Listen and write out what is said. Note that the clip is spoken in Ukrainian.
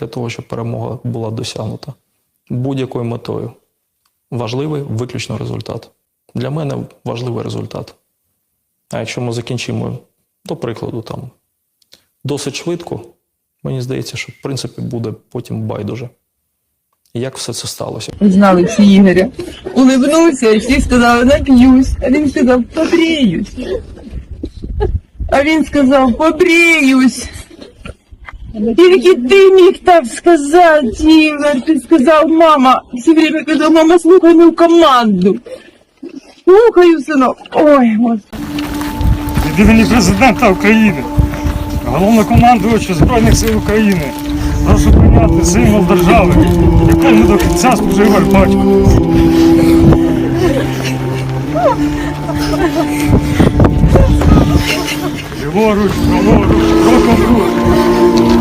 для того, щоб перемога була досягнута будь-якою метою. Важливий виключно результат. Для мене важливий результат. А якщо ми закінчимо, до прикладу, там досить швидко, мені здається, що в принципі буде потім байдуже. Як все це сталося? Знали всі Ігоря. Улибнувся, і всі сказали, нап'юсь. А він сказав, побріюсь. А він сказав, побріюсь. Тільки ти міг так сказати, Ігор. Ти сказав, мама. Все время казав, мама, слухай мою команду. Слухаю, синок. Ой, господи. від президента України, головнокомандувача Збройних сил України. Прошу прийняти символ держави, якому до кінця служив ваш батько. Ліворуч, праворуч, кроком рух.